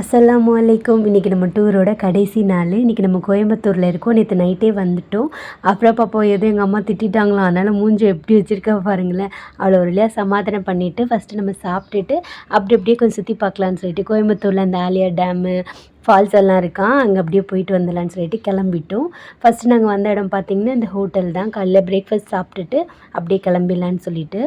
அஸ்ஸலாமு அலைக்கும். இன்றைக்கி நம்ம டூரோட கடைசி நாள். இன்றைக்கி நம்ம கோயம்புத்தூரில் இருக்கோம். நேற்று நைட்டே வந்துட்டோம். அப்புறம் பாப்பா எதுவும் எங்கள் அம்மா திட்டிட்டாங்களாம் அதனால் மூஞ்சி எப்படி வச்சுருக்கா பாருங்களேன். அவ்வளோ ஒரு வழியாக சமாதானம் பண்ணிவிட்டு ஃபஸ்ட்டு நம்ம சாப்பிட்டுட்டு அப்படி அப்படியே கொஞ்சம் சுற்றி பார்க்கலான்னு சொல்லிட்டு கோயம்புத்தூரில் அந்த ஆலியா டேமு ஃபால்ஸ் எல்லாம் இருக்கான் அங்கே அப்படியே போயிட்டு வந்துடலான்னு சொல்லிட்டு கிளம்பிட்டோம். ஃபஸ்ட்டு நாங்கள் வந்த இடம் பார்த்திங்கன்னா இந்த ஹோட்டல் தான். காலையில் பிரேக்ஃபாஸ்ட் சாப்பிட்டுட்டு அப்படியே கிளம்பிடலான்னு சொல்லிட்டு.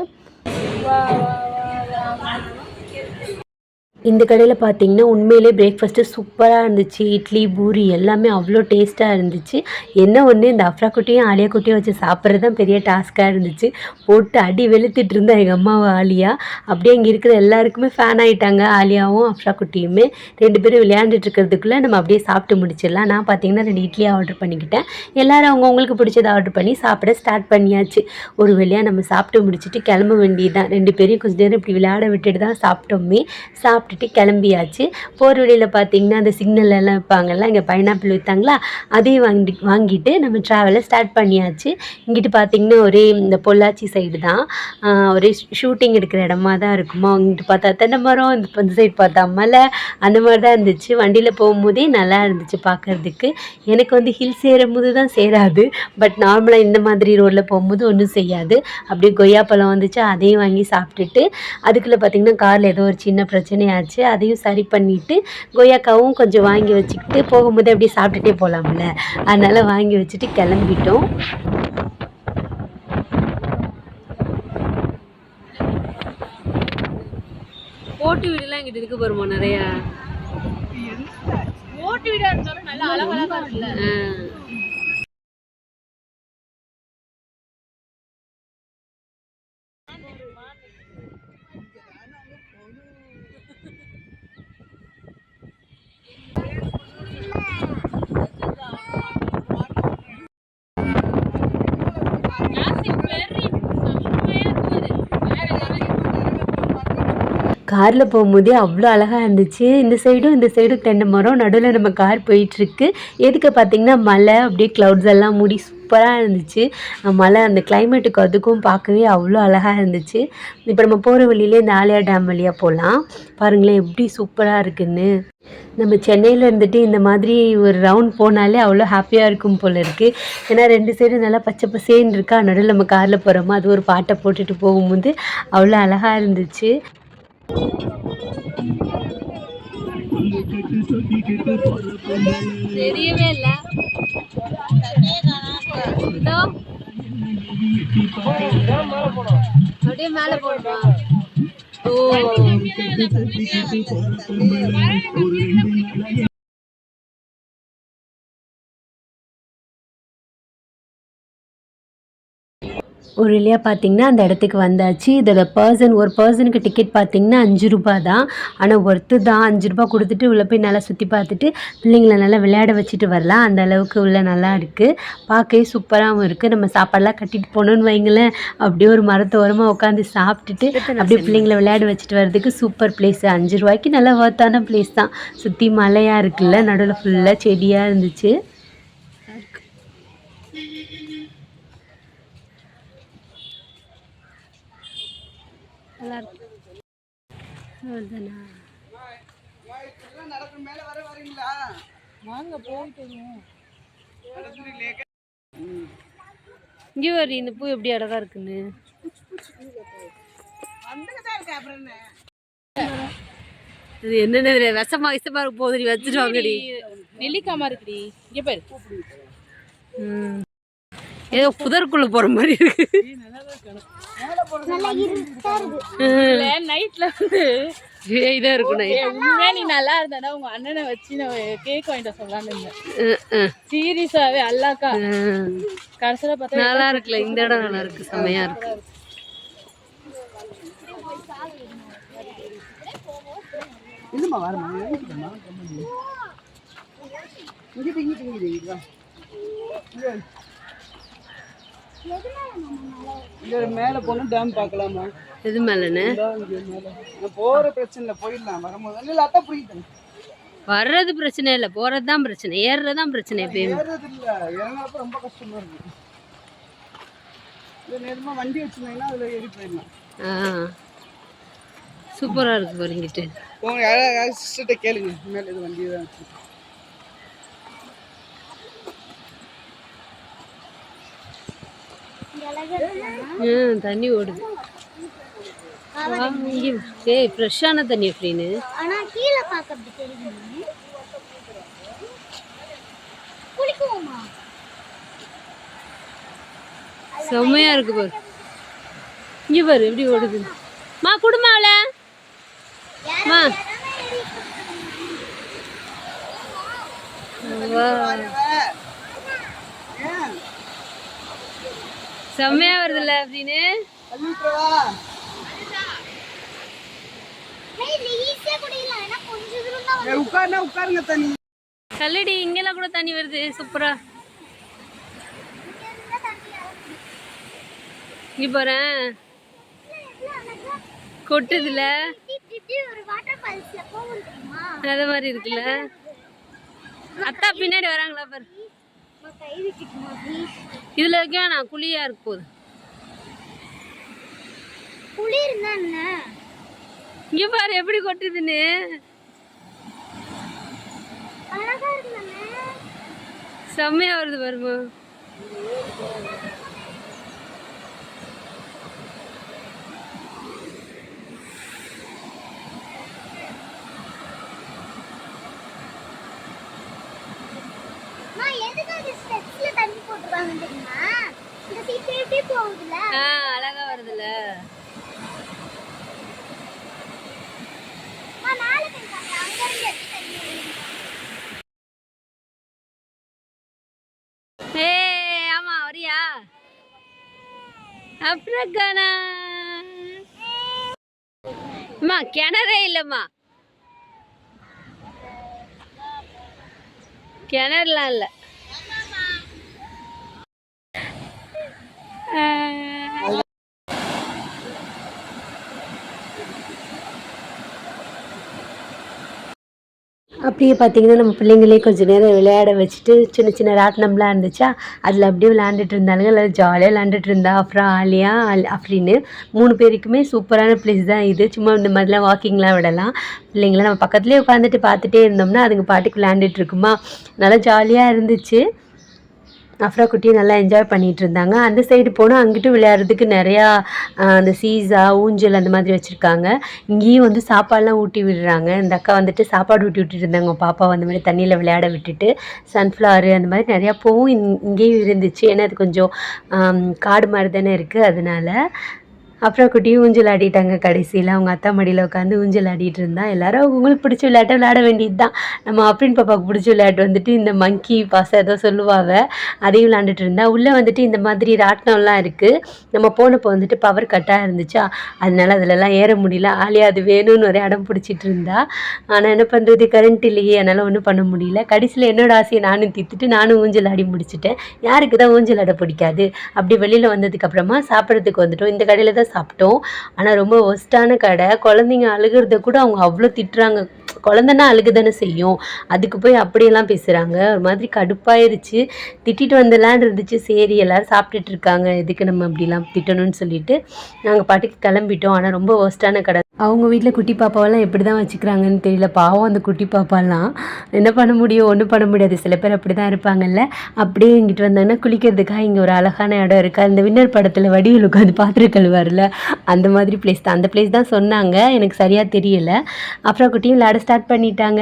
இந்த கடையில் பார்த்தீங்கன்னா உண்மையிலே பிரேக்ஃபாஸ்ட்டு சூப்பராக இருந்துச்சு. இட்லி பூரி எல்லாமே அவ்வளோ டேஸ்ட்டாக இருந்துச்சு. என்ன ஒன்று இந்த அஃப்ரா குட்டியும் ஆலியா குட்டியும் வச்சு சாப்பிட்றது தான் பெரிய டாஸ்க்காக இருந்துச்சு. போட்டு அடி வெளுத்துட்டு இருந்தா எங்கள் அம்மாவை ஆலியா. அப்படியே இங்கே இருக்கிற எல்லாருக்குமே ஃபேன் ஆகிட்டாங்க ஆலியாவும் அஃப்ரா குட்டியுமே. ரெண்டு பேரும் விளையாண்டுட்டு இருக்கிறதுக்குள்ளே நம்ம அப்படியே சாப்பிட்டு முடிச்சிடலாம். நான் பார்த்தீங்கன்னா ரெண்டு இட்லி ஆர்டர் பண்ணிக்கிட்டேன். எல்லோரும் அவங்கவுங்களுக்கு பிடிச்சதை ஆர்டர் பண்ணி சாப்பிட ஸ்டார்ட் பண்ணியாச்சு. ஒரு வழியாக நம்ம சாப்பிட்டு முடிச்சுட்டு கிளம்ப வேண்டியது தான் ரெண்டு பேரையும் கொஞ்சம் நேரம் இப்படி விளையாட விட்டுட்டு தான் சாப்பிட்டோமே. சாப்பிட்டு சாப்பிட்டுட்டு கிளம்பியாச்சு. போகிற வழியில் பார்த்தீங்கன்னா அந்த சிக்னல் எல்லாம் வைப்பாங்கல்ல இங்கே பைனாப்பிள் விற்றாங்களா அதையும் வாங்கி வாங்கிட்டு நம்ம ட்ராவலை ஸ்டார்ட் பண்ணியாச்சு. இங்கிட்டு பார்த்தீங்கன்னா ஒரே இந்த பொள்ளாச்சி சைடு தான். ஒரே ஷூட்டிங் எடுக்கிற இடமா தான் இருக்குமா இங்கிட்டு பார்த்தா தென்னை மரம் இந்த சைடு பார்த்தா மலை அந்த மாதிரி தான் இருந்துச்சு. வண்டியில் போகும்போதே நல்லா இருந்துச்சு பார்க்கறதுக்கு எனக்கு வந்து ஹில்ஸ் ஏறும்போது தான் சேராது. பட் நார்மலாக இந்த மாதிரி ரோட்டில் போகும்போது ஒன்றும் செய்யாது. அப்படியே கொய்யாப்பழம் வந்துச்சு அதையும் வாங்கி சாப்பிட்டுட்டு அதுக்குள்ளே பார்த்தீங்கன்னா காரில் ஏதோ ஒரு சின்ன பிரச்சனையாக பிரச்சனையாச்சு அதையும் சரி பண்ணிவிட்டு கொய்யாக்காவும் கொஞ்சம் வாங்கி வச்சுக்கிட்டு போகும்போது அப்படியே சாப்பிட்டுட்டே போகலாம்ல அதனால் வாங்கி வச்சுட்டு கிளம்பிட்டோம். ஓட்டு வீடுலாம் இங்கிட்டு இருக்கு பாருமா நிறையா. ஓட்டு வீடா இருந்தாலும் நல்லா அழகழகா இருக்குல்ல. காரில் போகும்போதே அவ்வளோ அழகாக இருந்துச்சு. இந்த சைடும் இந்த சைடும் தென்னை மரம். நடுவில் நம்ம கார் போயிட்டுருக்கு எதுக்கு பார்த்தீங்கன்னா மலை அப்படியே க்ளவுட்ஸ் எல்லாம் மூடி சூப்பராக இருந்துச்சு. மலை அந்த கிளைமேட்டுக்கு அதுக்கும் பார்க்கவே அவ்வளோ அழகாக இருந்துச்சு. இப்போ நம்ம போகிற வழியிலே இந்த ஆலியா டேம் வழியாக போகலாம் பாருங்களேன் எப்படி சூப்பராக இருக்குன்னு. நம்ம சென்னையில் இருந்துட்டு இந்த மாதிரி ஒரு ரவுண்ட் போனாலே அவ்வளோ ஹாப்பியாக இருக்கும் போல் இருக்குது ஏன்னா ரெண்டு சைடும் நல்லா பச்சை பசேன்னு இருக்கா. நடுவில் நம்ம காரில் போகிறோமா அது ஒரு பாட்டை போட்டுட்டு போகும்போது அவ்வளோ அழகாக இருந்துச்சு. தெரியவே இல்ல. அப்படியே மேல போடுமா? ஓ. ஒரு வழியாக பார்த்தீங்கன்னா அந்த இடத்துக்கு வந்தாச்சு. இதோட பர்சன் ஒரு பர்சனுக்கு டிக்கெட் பார்த்தீங்கன்னா அஞ்சு ரூபா தான் ஆனால் ஒர்த்து தான். அஞ்சு ரூபா கொடுத்துட்டு உள்ளே போய் நல்லா சுற்றி பார்த்துட்டு பிள்ளைங்கள நல்லா விளையாட வச்சுட்டு வரலாம். அந்த அளவுக்கு உள்ள நல்லா இருக்குது பார்க்கவே சூப்பராகவும் இருக்குது நம்ம சாப்பாடெல்லாம் கட்டிட்டு போனோன்னு வைங்களேன். அப்படியே ஒரு மரத்தோரமாக உட்காந்து சாப்பிட்டுட்டு அப்படியே பிள்ளைங்கள விளையாட வச்சுட்டு வர்றதுக்கு சூப்பர் பிளேஸ் அஞ்சு ரூபாய்க்கு நல்லா ஒர்த்தான பிளேஸ் தான். சுற்றி மலையாக இருக்குல்ல நடுவில் ஃபுல்லாக செடியாக இருந்துச்சு. நல்லா இருக்கு அவ்வளோதானா வாங்க போயிட்டு வருவோம் இங்கே வரி இந்த பூ எப்படி அழகா இருக்குன்னு. இது என்னென்ன விஷமா விஷமா இருக்க போகுது வச்சுட்டு வாங்கடி நெல்லிக்காம இருக்குடி. இங்க பாரு. ம். ஏதோ புதருக்குள்ள போற மாதிரி இருக்கு. நைட்ல வந்து ஏய், இதா இருக்கும் உண்மையா நீ நல்லா இருந்தா உங்க அண்ணனை வச்சு நான் கேக் வாங்கிட்டு சொல்லலாம்னு இருந்தேன். சீரியஸாவே அல்லாக்கா. கடைசியில பார்த்தா நல்லா இருக்குல்ல இந்த இடம் நல்லா இருக்கு செம்மையா இருக்கு. இங்க மேல போனா டேம் பார்க்கலாமா? எது மேலன்னு? இங்க போற பிரச்சனை இல்லை போயிடலாம் வரும்போது. இல்ல அதான் புரியுது. வர்றது பிரச்சனை இல்லை போறது தான் பிரச்சனை ஏறுறது தான் பிரச்சனை எப்பயுமே ரொம்ப வண்டி வச்சிருந்தீங்கன்னா அதுல ஏறி போயிடலாம். ஆ. சூப்பராக இருக்கு பாருங்கிட்டு உங்க யாராவது சிஸ்டர்கிட்ட கேளுங்க. மேல இது வண்டி தான் வச்சு ம் தண்ணி ஓடுது. ஏய் ஃப்ரெஷ்ஷான தண்ணி அப்படின்னு ஆனா கீழே பார்க்க அப்படி தெரியுது. குளிக்குவோமா? செம்மையா இருக்கு பாரு. இங்க பாரு எப்படி ஓடுது. மா குடுமா அவள. மா. வா. செம்மையா வருதுல்ல அப்படின்னு. கல்லடி இங்கெல்லாம் கூட தண்ணி வருது. சூப்பரா. இங்க பாரேன் கொட்டுதுல. இப்படி ஒரு வாட்டர் ஃபால்ஸ்ல போகும் தெரியுமா? அது மாதிரி இருக்குல்ல. அத்தா பின்னாடி வராங்களா பாரு. இதுல வைக்க நான் குழியா இருக்கு போகுது. குளிர் என்ன இங்க பாரு எப்படி கொட்டுதுன்னு. செம்மையா வருது பாருமா அம்மா எதுக்கு அந்த ஸ்டெப்ஸ்ல தண்ணி போட்டுருவாங்க தெரியுமா இந்த சீட் இப்படி போகுதுல ஆ அழகா வருதுல்ல? ஏய் ஆமா வரியா? அப்புறம் காணா அம்மா கிணறே இல்லைம்மா. கிணறுலாம் இல்லை. அப்படியே பார்த்தீங்கன்னா நம்ம பிள்ளைங்களே கொஞ்சம் நேரம் விளையாட வச்சுட்டு சின்ன சின்ன ராட்டினம்லாம் இருந்துச்சா அதில் அப்படியே விளையாண்டுட்டு இருந்தாலுங்க எல்லோரும் ஜாலியாக விளையாண்டுட்டு இருந்தா அப்புறம் ஆலியா அல் அப்படின்னு மூணு பேருக்குமே சூப்பரான பிளேஸ் தான் இது. சும்மா இந்த மாதிரிலாம் வாக்கிங்லாம் விடலாம். பிள்ளைங்களாம் நம்ம பக்கத்துலேயே உட்காந்துட்டு பார்த்துட்டே இருந்தோம்னா அதுங்க பாட்டுக்கு விளையாண்டுட்டு இருக்குமா. நல்லா ஜாலியாக இருந்துச்சு. அஃப்ரா குட்டியும் நல்லா என்ஜாய் பண்ணிகிட்டு இருந்தாங்க அந்த சைடு போனால் அங்கிட்டு விளையாடுறதுக்கு நிறையா அந்த சீஸா ஊஞ்சல் அந்த மாதிரி வச்சுருக்காங்க. இங்கேயும் வந்து சாப்பாடுலாம் ஊட்டி விடுறாங்க. இந்த அக்கா வந்துட்டு சாப்பாடு ஊட்டி விட்டுட்டு இருந்தாங்க. பாப்பா அந்த மாதிரி தண்ணியில் விளையாட விட்டுட்டு சன்ஃப்ளவர் அந்த மாதிரி நிறையா பூவும் இங்கேயும் இருந்துச்சு. ஏன்னா அது கொஞ்சம் காடு மாதிரி தானே இருக்குது அதனால அப்புறம் குட்டியும் ஊஞ்சல் ஆடிட்டாங்க கடைசியில். அவங்க அத்தா மடியில் உட்காந்து ஊஞ்சல் ஆடிட்டு இருந்தா. எல்லாரும் அவங்களுக்கு பிடிச்ச விளையாட்டை விளையாட வேண்டியது தான் நம்ம அப்ரின் பாப்பாவுக்கு பிடிச்ச விளையாட்டு வந்துட்டு இந்த மங்கி பாசம் ஏதோ சொல்லுவாங்க அதையும் விளையாண்டுட்டு இருந்தா. உள்ளே வந்துட்டு இந்த மாதிரி ராட்டினம்லாம் இருக்குது நம்ம போனப்போ வந்துட்டு பவர் கட்டாக இருந்துச்சா? அதனால அதிலலாம் ஏற முடியல. ஆலியா அது வேணும்னு ஒரே இடம் பிடிச்சிட்டு இருந்தா. ஆனால் என்ன பண்ணுறது கரண்ட் இல்லையே. அதனால் ஒன்றும் பண்ண முடியல. கடைசியில் என்னோட ஆசையை நானும் தீர்த்துட்டு நானும் ஊஞ்சல் ஆடி முடிச்சிட்டேன். யாருக்கு தான் ஊஞ்சல் ஆட பிடிக்காது? அப்படி வெளியில் வந்ததுக்கப்புறமா சாப்பிட்றதுக்கு வந்துட்டோம். இந்த கடையில் தான் சாப்பிட்டோம். ஆனால் ரொம்ப ஒஸ்ட்டான கடை. குழந்தைங்க அழுகிறத கூட அவங்க அவ்வளோ திட்டுறாங்க. குழந்தைன்னா அழுகுதானே செய்யும். அதுக்கு போய் அப்படியெல்லாம் பேசுகிறாங்க ஒரு மாதிரி கடுப்பாயிருச்சு. திட்டிட்டு வந்தலாம் இருந்துச்சு. சரி எல்லோரும் சாப்பிட்டுட்டு இருக்காங்க. எதுக்கு நம்ம அப்படிலாம் திட்டணும்னு சொல்லிட்டு நாங்கள் பாட்டுக்கு கிளம்பிட்டோம். ஆனால் ரொம்ப வேஸ்ட்டான கடை. அவங்க வீட்டில் குட்டி பாப்பாவெல்லாம் எப்படி தான் வச்சுக்கிறாங்கன்னு தெரியல. பாவம் அந்த குட்டி பாப்பாலாம். என்ன பண்ண முடியும்? ஒன்றும் பண்ண முடியாது. சில பேர் அப்படி தான் இருப்பாங்கல்ல. அப்படியே இங்கிட்டு வந்தாங்கன்னா குளிக்கிறதுக்காக இங்கே ஒரு அழகான இடம் இருக்குது அந்த வின்னர் படத்தில் வடிவில் உட்காந்து பாத்திர கழுவார்ல. அந்த மாதிரி பிளேஸ் தான். அந்த பிளேஸ் தான் சொன்னாங்க. எனக்கு சரியாக தெரியல. அப்புறம் குட்டியும் விளையாட ஸ்டார்ட் பண்ணிட்டாங்க.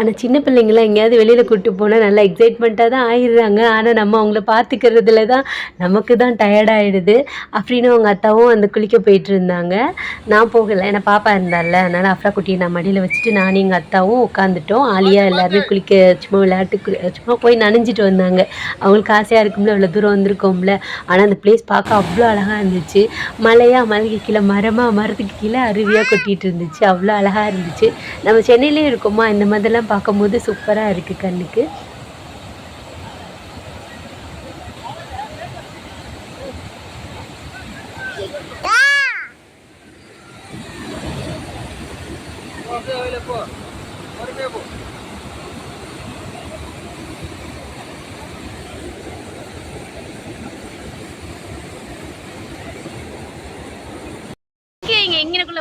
ஆனால் சின்ன பிள்ளைங்களாம் எங்கேயாவது வெளியில் கூப்பிட்டு போனால் நல்லா எக்ஸைட்மெண்ட்டாக தான் ஆயிடுறாங்க. ஆனால் நம்ம அவங்கள பார்த்துக்கிறதுல தான் நமக்கு தான் டயர்டாகிடுது அப்படின்னு அவங்க அத்தாவும் அந்த குளிக்க போயிட்டு இருந்தாங்க. நான் போகலை. ஏன்னா பாப்பா இருந்தால அதனால் அஃப்ரா குட்டியை நான் மடியில் வச்சுட்டு நானும் எங்கள் அத்தாவும் உட்காந்துட்டோம் ஆலியாக எல்லாருமே குளிக்க சும்மா விளையாட்டு குளி- சும்மா போய் நனைஞ்சிட்டு வந்தாங்க. அவங்களுக்கு ஆசையாக இருக்கும்ல இவ்வளோ தூரம் வந்திருக்கோம்ல. ஆனால் அந்த பிளேஸ் பார்க்க அவ்வளோ அழகாக இருந்துச்சு. மலையாக மலைக்கு கீழே மரமாக மரத்துக்கு கீழே அருவியாக கொட்டிகிட்டு இருந்துச்சு. அவ்வளோ அழகாக இருந்துச்சு. நம்ம சென்னையிலே இருக்கோமா? இந்த மாதிரிலாம் பார்க்கும்போது சூப்பராக இருக்குது கண்ணுக்கு. போ,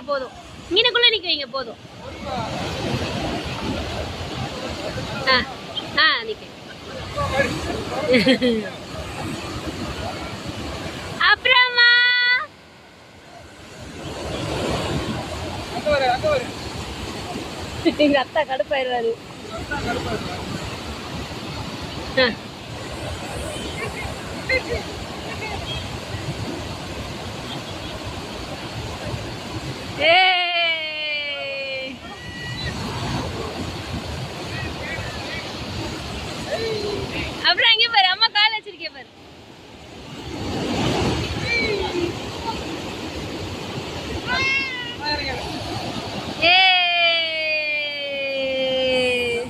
போதும். இங்கனக்குள்ள நிக்க வைங்க போதும் ஆ ஆ நிக்க அப்புறமா எங்க அத்தா கடுப்பாயிருவாரு ஆ. ஏய். அப்புறம் அங்கே பாரு அம்மா கால் வச்சிருக்கே பாரு ஏய்.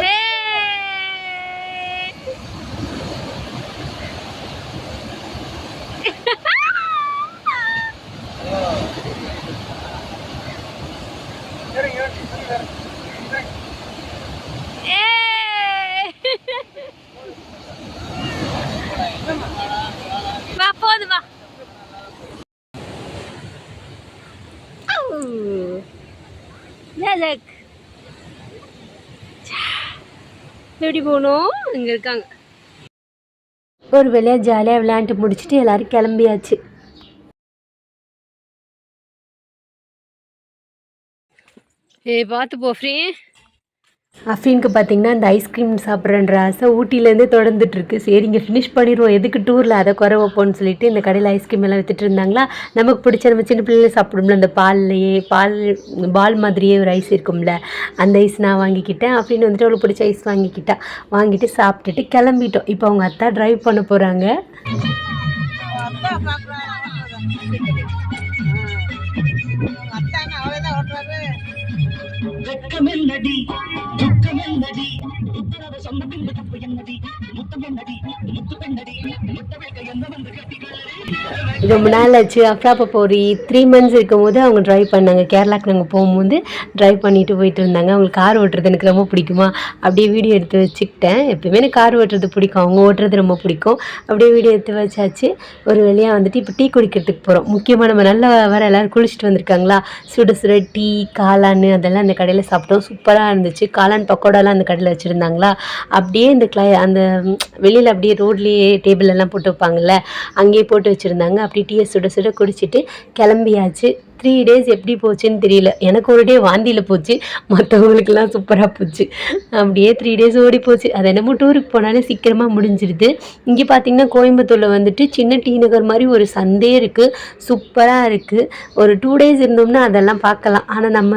ஏய். சரிங்க சரிங்க ஏய். வா போது வா அவு. எப்படி போகணும்? இங்க இருக்காங்க. ஒரு வேலையாக ஜாலியாக விளையாண்டு முடிச்சுட்டு எல்லோரும் கிளம்பியாச்சு. ஏய் பார்த்து போ ஃப்ரீ. அஃபீனுக்கு பார்த்தீங்கன்னா இந்த ஐஸ்கிரீம் சாப்பிட்றன்ற ஆசை ஊட்டிலேருந்து தொடர்ந்துட்டுருக்கு. சரி இங்கே ஃபினிஷ் பண்ணிடுவோம். எதுக்கு டூரில் அதை குறை வைப்போம்னு சொல்லிட்டு இந்த கடையில் ஐஸ்கிரீம் எல்லாம் வித்துட்டு இருந்தாங்களா? நமக்கு பிடிச்ச நம்ம சின்ன பிள்ளைல சாப்பிடும்ல அந்த பால்லையே பால் பால் மாதிரியே ஒரு ஐஸ் இருக்கும்ல அந்த ஐஸ் நான் வாங்கிக்கிட்டேன். அஃபீன் வந்துட்டு அவளுக்கு பிடிச்ச ஐஸ் வாங்கிக்கிட்டா. வாங்கிட்டு சாப்பிட்டுட்டு கிளம்பிட்டோம். இப்போ அவங்க அத்தா டிரைவ் பண்ண போகிறாங்க வெட்கமென்னடி துக்கமென்னடி உத்தரவு சொன்ன பின்பு தப்பு என்னடி ரொம்ப நாள் ஆச்சு. அஃப்ரா பாப்பா ஒரு த்ரீ மந்த்ஸ் இருக்கும்போது அவங்க ட்ரைவ் பண்ணாங்க. கேரளாக்கு நாங்கள் போகும்போது ட்ரைவ் பண்ணிட்டு போயிட்டு இருந்தாங்க அவங்களுக்கு கார் ஓட்டுறது எனக்கு ரொம்ப பிடிக்குமா? அப்படியே வீடியோ எடுத்து வச்சுக்கிட்டேன். எப்பயுமே எனக்கு கார் ஓட்டுறது பிடிக்கும். அவங்க ஓட்டுறது ரொம்ப பிடிக்கும். அப்படியே வீடியோ எடுத்து வச்சாச்சு. ஒரு வழியாக வந்துட்டு இப்போ டீ குடிக்கிறதுக்கு போகிறோம் முக்கியமாக நம்ம நல்லா வர எல்லோரும் குளிச்சுட்டு வந்திருக்காங்களா? சுட சுட டீ காளான் அதெல்லாம் அந்த கடையில் சாப்பிட்டோம். சூப்பராக இருந்துச்சு. காளான் பக்கோடாலாம் அந்த கடையில் வச்சுருந்தாங்களா? அப்படியே இந்த கிளை அந்த வெளியில் அப்படியே ரோட்லேயே டேபிள் எல்லாம் போட்டு வைப்பாங்கல்ல அங்கேயே போட்டு வச்சுருந்தாங்க. அப்படியே டீயை சுட சுட குடிச்சிட்டு கிளம்பியாச்சு. த்ரீ டேஸ் எப்படி போச்சுன்னு தெரியல. எனக்கு ஒரு டே வாந்தியில் போச்சு. மற்றவங்களுக்கெல்லாம் சூப்பராக போச்சு. அப்படியே த்ரீ டேஸ் ஓடி போச்சு. அது என்னமோ டூருக்கு போனாலே சீக்கிரமாக முடிஞ்சிருது. இங்கே பார்த்தீங்கன்னா கோயம்புத்தூரில் வந்துட்டு சின்ன டி நகர் மாதிரி ஒரு சந்தே இருக்குது சூப்பராக இருக்குது ஒரு டூ டேஸ் இருந்தோம்னா அதெல்லாம் பார்க்கலாம். ஆனால் நம்ம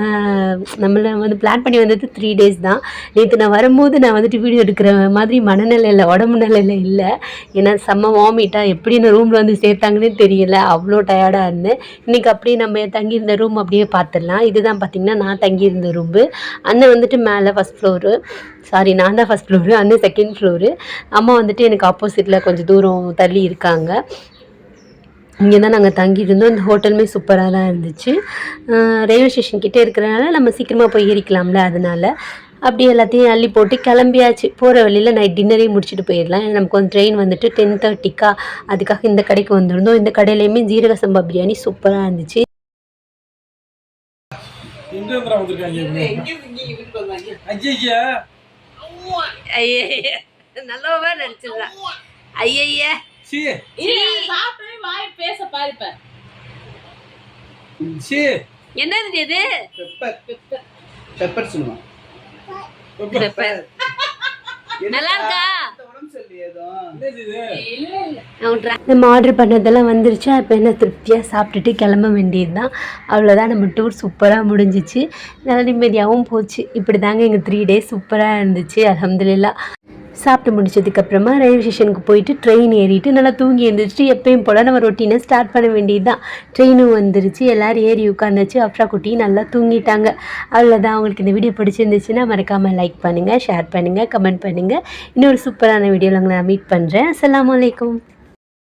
நம்மளை வந்து பிளான் பண்ணி வந்தது த்ரீ டேஸ் தான். நேற்று நான் வரும்போது நான் வந்துட்டு வீடியோ எடுக்கிற மாதிரி மனநிலையில் உடம்பு நிலையில் இல்லை. ஏன்னா செம்ம வாமிட்டாக எப்படி நான் ரூமில் வந்து சேர்த்தாங்கன்னே தெரியல. அவ்வளோ டயர்டாக இருந்தேன். இன்றைக்கி அப்படியே நம்ம தங்கியிருந்த ரூம் அப்படியே பார்த்துடலாம். இதுதான் பார்த்திங்கன்னா நான் தங்கியிருந்த ரூம்பு அண்ணன் வந்துட்டு மேலே ஃபஸ்ட் ஃப்ளோரு சாரி நான் தான் ஃபஸ்ட் ஃப்ளோரு அண்ணன் செகண்ட் ஃப்ளோரு அம்மா வந்துட்டு எனக்கு ஆப்போசிட்டில் கொஞ்சம் தூரம் தள்ளி இருக்காங்க. இங்கே தான் நாங்கள் தங்கியிருந்தோம். இந்த ஹோட்டலுமே சூப்பராக தான் இருந்துச்சு. ரயில்வே ஸ்டேஷன் கிட்டே இருக்கிறனால நம்ம சீக்கிரமாக போய் ஏறிக்கலாம்ல அதனால. அப்படி எல்லாத்தையும் அள்ளி போட்டு கிளம்பியாச்சு. போகிற வழியில் நைட் டின்னரையும் முடிச்சுட்டு போயிடலாம். ஏன்னா நமக்கு வந்து ட்ரெயின் வந்துட்டு டென் தேர்ட்டிக்கா அதுக்காக இந்த கடைக்கு வந்திருந்தோம். இந்த கடையிலையுமே ஜீரக சம்பா பிரியாணி சூப்பராக இருந்துச்சு. எங்க வந்திருக்காங்க? ஐயே நல்லவா நினச்சிடலாம் ஐயய்ய. சீ. சாப்பிட்டு வாய் பேச பாருப்ப சீ. என்னது இது? பெப்பர். பெப்பர். சொல்லுவான் பெப்பர். நல்லா இருக்கா? நம்ம ஆர்டர் பண்ணதெல்லாம் வந்துருச்சு. அப்போ என்ன திருப்தியாக சாப்பிட்டுட்டு கிளம்ப வேண்டியது தான் அவ்வளோதான் நம்ம டூர் சூப்பராக முடிஞ்சிச்சு. நல்லா நிம்மதியாகவும் போச்சு. இப்படி தாங்க எங்கள் த்ரீ டேஸ் சூப்பராக இருந்துச்சு. அலமதுல்லா சாப்பிட்டு முடிச்சதுக்கப்புறமா ரயில்வே ஸ்டேஷனுக்கு போயிட்டு ட்ரெயின் ஏறிட்டு நல்லா தூங்கி எழுந்திரிச்சிட்டு எப்பயும் போல் நம்ம ரொட்டீனை ஸ்டார்ட் பண்ண வேண்டியது தான் ட்ரெயினும் வந்துருச்சு. எல்லோரும் ஏறி உட்காந்துச்சு அஃப்ரா குட்டி நல்லா தூங்கிட்டாங்க. அவ்வளோதான் அவங்களுக்கு இந்த வீடியோ பிடிச்சிருந்துச்சுன்னா மறக்காமல் லைக் பண்ணுங்கள் ஷேர் பண்ணுங்கள் கமெண்ட் பண்ணுங்கள் இன்னொரு சூப்பரான வீடியோவில் உங்களை நான் மீட் பண்ணுறேன் அஸ்லாம் வலைக்கம்